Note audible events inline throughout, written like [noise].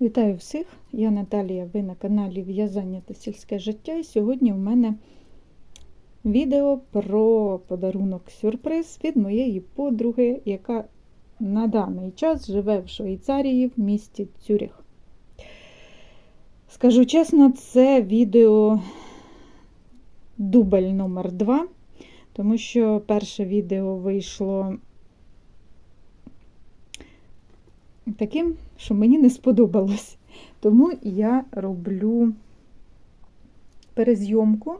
Вітаю всіх! Я Наталія, ви на каналі В'язання та сільське життя. І сьогодні в мене відео про подарунок сюрприз від моєї подруги, яка на даний час живе в Швейцарії в місті Цюріх. Скажу чесно, це відео дубль номер 2 тому що перше відео вийшло таким, що мені не сподобалось. Тому я роблю перезйомку.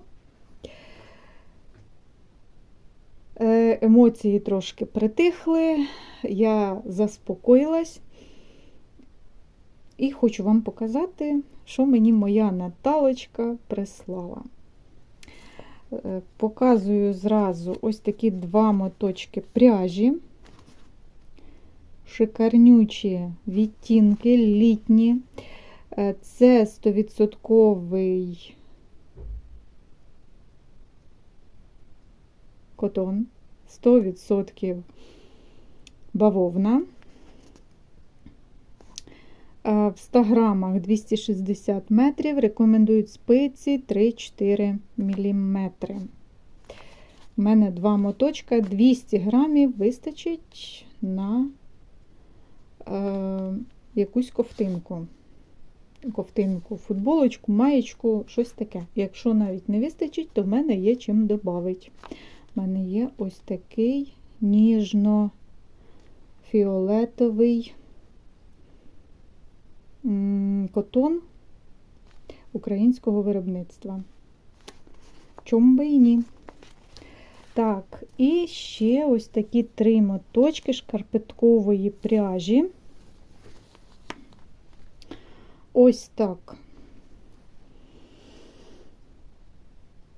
Е, Емоції трошки притихли, я заспокоїлась і хочу вам показати, що мені моя Наталочка прислала. Е, Показую зразу ось такі два моточки пряжі шикарнючі відтінки літні. Е, Це 100% котон, 100% бавовна. Е, В 100 грамах 260 метрів. Рекомендують спиці 3-4 мм. У мене два моточка, 200 грамів вистачить на е, якусь ковтинку. Ковтинку, футболочку, маєчку, щось таке. Якщо навіть не вистачить, то в мене є чим додати. У мене є ось такий ніжно-фіолетовий котон українського виробництва. Чому би і ні? Так, і ще ось такі три моточки шкарпеткової пряжі. Ось так.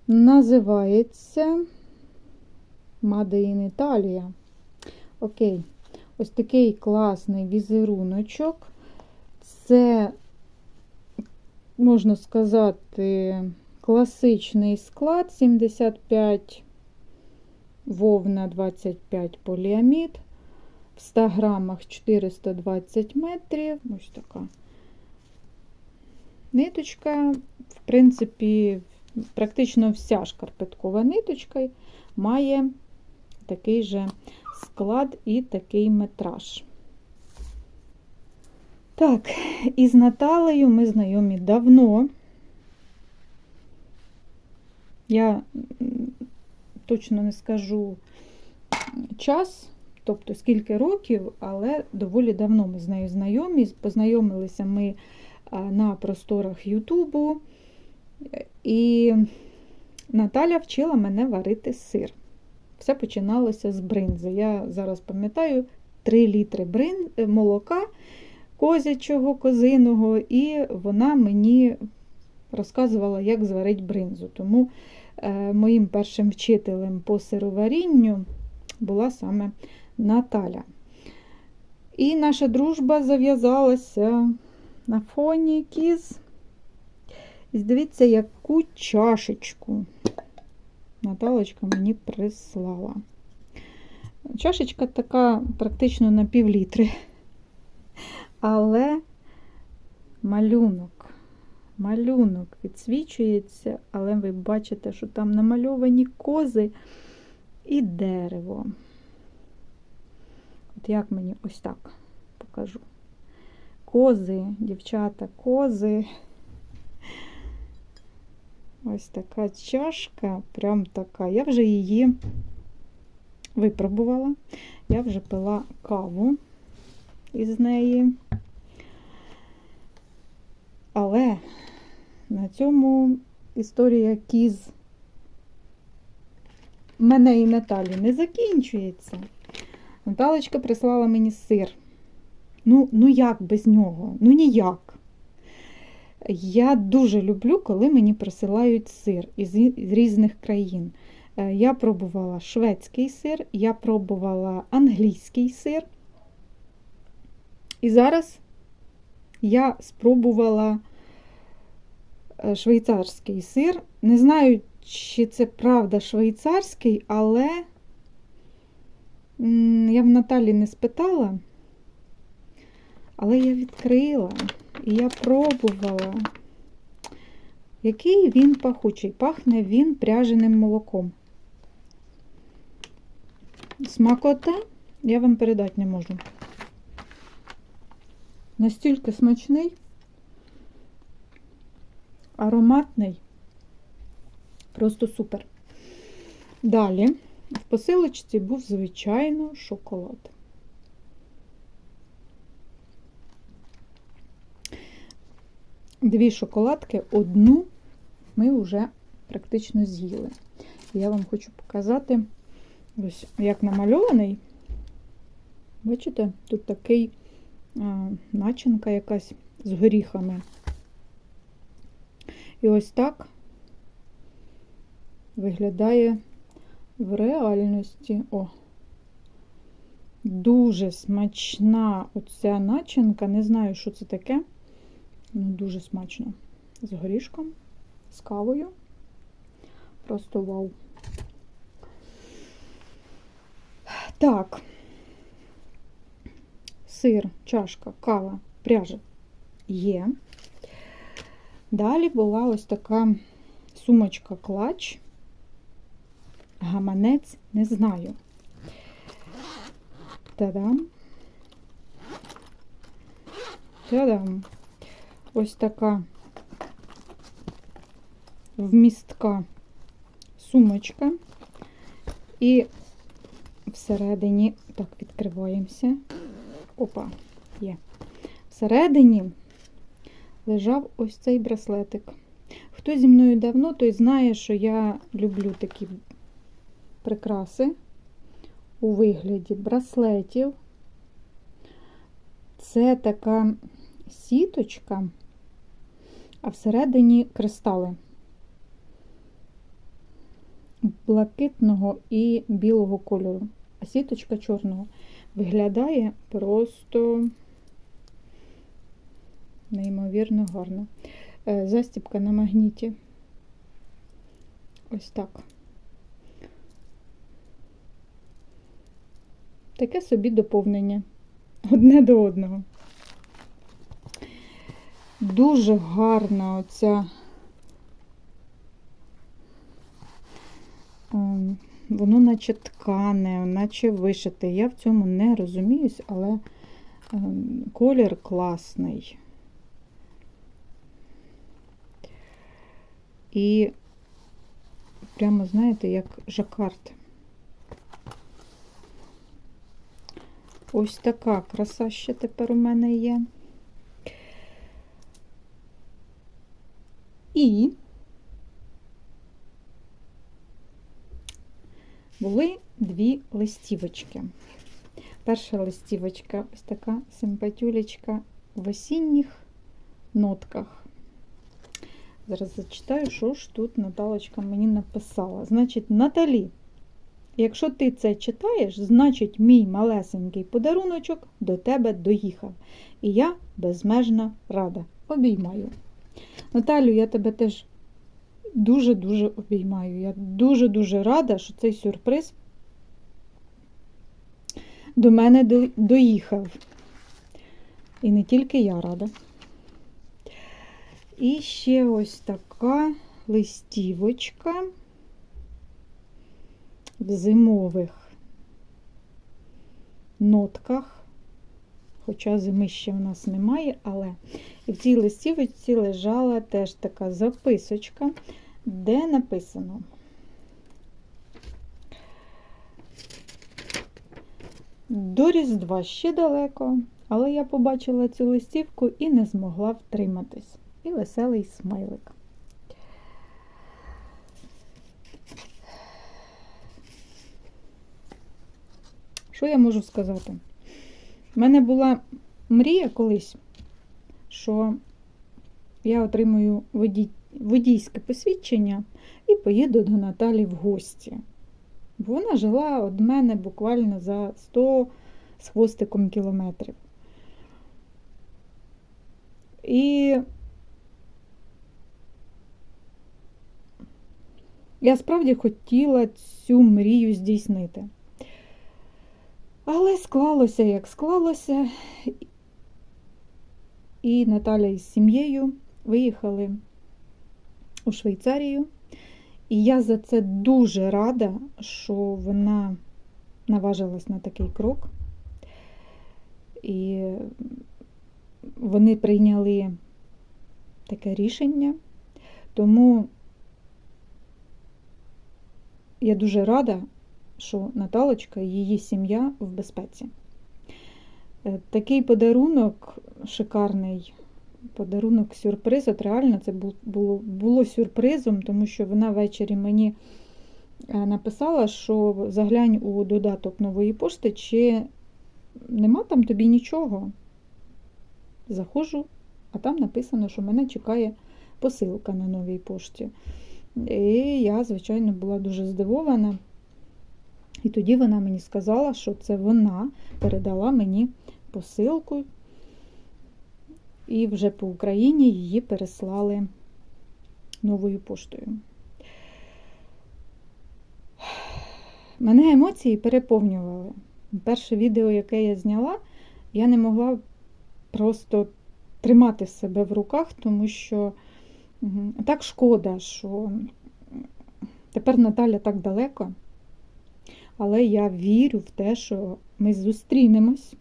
Називається in Italia. Окей, ось такий класний візеруночок. Це, можна сказати, класичний склад 75 вовна 25 поліамід, в 100 грамах 420 метрів. Ось така ниточка. В принципі, практично вся шкарпеткова ниточка має такий же склад і такий метраж. Так, із Наталею ми знайомі давно. Я точно не скажу час, тобто скільки років, але доволі давно ми з нею знайомі. Познайомилися ми на просторах Ютубу, і Наталя вчила мене варити сир. Все починалося з бринзи. Я зараз пам'ятаю 3 літри брин... молока козячого, козиного, і вона мені розказувала, як зварити бринзу. Тому Е, моїм першим вчителем по сироварінню була саме Наталя. І наша дружба зав'язалася на фоні кіз. І дивіться, яку чашечку Наталочка мені прислала. Чашечка така практично на пів літри. Але малюнок малюнок відсвічується, але ви бачите, що там намальовані кози і дерево. От як мені ось так покажу. Кози, дівчата, кози. Ось така чашка, прям така. Я вже її випробувала. Я вже пила каву із неї. Але на цьому історія кіз мене і Наталі не закінчується. Наталочка прислала мені сир. Ну, ну як без нього? Ну ніяк. Я дуже люблю, коли мені присилають сир із різних країн. Е, я пробувала шведський сир, я пробувала англійський сир. І зараз я спробувала швейцарський сир. Не знаю, чи це правда швейцарський, але я в Наталі не спитала, але я відкрила і я пробувала. Який він пахучий. Пахне він пряженим молоком. Смакота я вам передати не можу. Настільки смачний, ароматний, просто супер. Далі в посилочці був, звичайно, шоколад. Дві шоколадки, одну ми вже практично з'їли. Я вам хочу показати, ось як намальований. Бачите, тут такий а, начинка якась з горіхами. І ось так виглядає в реальності. О, дуже смачна оця начинка. Не знаю, що це таке. Ну, дуже смачно. З горішком, з кавою. Просто вау. Так. Сир, чашка, кава, пряжа є. Далі була ось така сумочка клач. Гаманець не знаю. Та-дам. Та-дам. Ось така вмістка сумочка. І всередині, так, відкриваємося. Опа, є. Всередині лежав ось цей браслетик. Хто зі мною давно, той знає, що я люблю такі прикраси у вигляді браслетів. Це така сіточка, а всередині кристали блакитного і білого кольору, а сіточка чорного. Виглядає просто неймовірно гарно. Е, застібка на магніті. Ось так. Таке собі доповнення одне до одного. Дуже гарна оця, ем, воно наче ткане, наче вишите. Я в цьому не розуміюсь, але ем, колір класний. І прямо, знаєте, як жакард. Ось така краса ще тепер у мене є. І були дві листівочки. Перша листівочка ось така симпатюлечка в осінніх нотках. Зараз зачитаю, що ж тут Наталочка мені написала. Значить, Наталі, якщо ти це читаєш, значить мій малесенький подаруночок до тебе доїхав. І я безмежно рада. Обіймаю. Наталю, я тебе теж дуже-дуже обіймаю. Я дуже-дуже рада, що цей сюрприз до мене доїхав. І не тільки я рада. І ще ось така листівочка в зимових нотках. Хоча зими ще в нас немає, але і в цій листівочці лежала теж така записочка, де написано. До Різдва ще далеко, але я побачила цю листівку і не змогла втриматись. І веселий смайлик. Що я можу сказати? У мене була мрія колись, що я отримую водій, водійське посвідчення і поїду до Наталі в гості. Бо вона жила від мене буквально за 100 з хвостиком кілометрів. І я справді хотіла цю мрію здійснити. Але склалося, як склалося, і Наталя із сім'єю виїхали у Швейцарію. І я за це дуже рада, що вона наважилась на такий крок. І вони прийняли таке рішення. Тому я дуже рада, що Наталочка і її сім'я в безпеці. Е, Такий подарунок шикарний. Подарунок сюрприз. От реально це було, було сюрпризом, тому що вона ввечері мені е, написала, що заглянь у додаток нової пошти, чи нема там тобі нічого. Заходжу, а там написано, що мене чекає посилка на новій пошті. І я, звичайно, була дуже здивована. І тоді вона мені сказала, що це вона передала мені посилку, і вже по Україні її переслали новою поштою. Мене емоції переповнювали. Перше відео, яке я зняла, я не могла просто тримати себе в руках, тому що мгм, так шкода, що тепер Наталя так далеко. Але я вірю в те, що ми зустрінемось,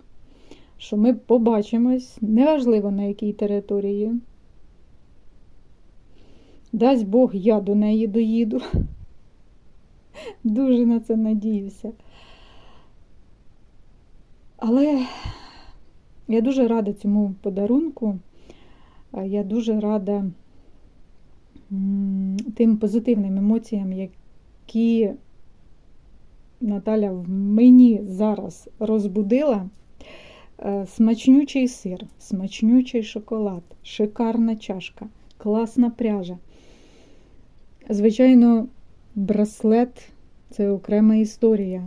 що ми побачимось, неважливо на якій території. Дасть Бог, я до неї доїду. [laughs] Дуже на це надіюся. Але я дуже рада цьому подарунку. Я дуже рада тим позитивним емоціям, які Наталя в мені зараз розбудила. Е, Смачнючий сир, смачнючий шоколад, шикарна чашка, класна пряжа. Звичайно, браслет це окрема історія.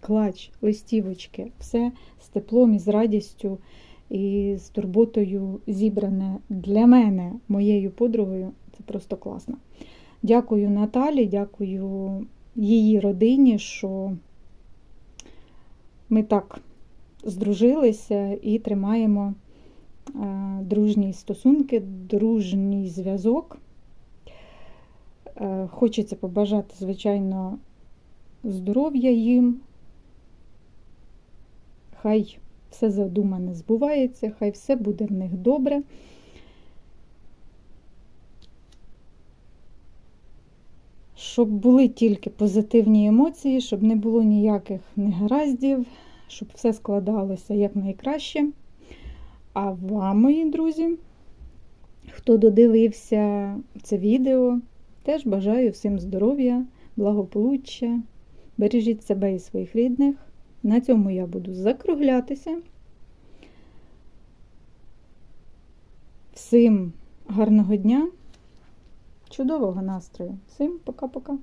Клач, листівочки, все з теплом і з радістю і з турботою зібране для мене, моєю подругою. Це просто класно. Дякую Наталі, дякую її родині, що ми так здружилися і тримаємо е, дружні стосунки, дружній зв'язок. Е, Хочеться побажати, звичайно, здоров'я їм. Хай все задумане збувається, хай все буде в них добре. Щоб були тільки позитивні емоції, щоб не було ніяких негараздів, щоб все складалося якнайкраще. А вам, мої друзі, хто додивився це відео, теж бажаю всім здоров'я, благополуччя, бережіть себе і своїх рідних. На цьому я буду закруглятися. Всім гарного дня, чудового настрою. Всім пока-пока.